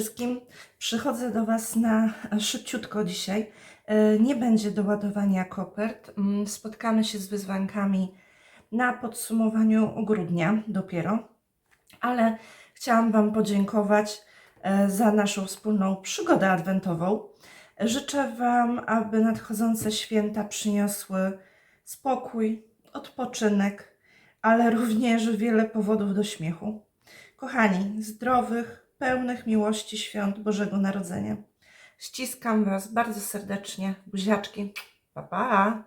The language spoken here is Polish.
wszystkim. Przychodzę do Was na szybciutko dzisiaj. E, Nie będzie doładowania kopert. Mm, Spotkamy się z wyzwankami na podsumowaniu grudnia dopiero, ale chciałam Wam podziękować e, za naszą wspólną przygodę adwentową. Życzę Wam, aby nadchodzące święta przyniosły spokój, odpoczynek, ale również wiele powodów do śmiechu. Kochani, zdrowych, pełnych miłości świąt Bożego Narodzenia. Ściskam Was bardzo serdecznie. Buziaczki. Pa, pa.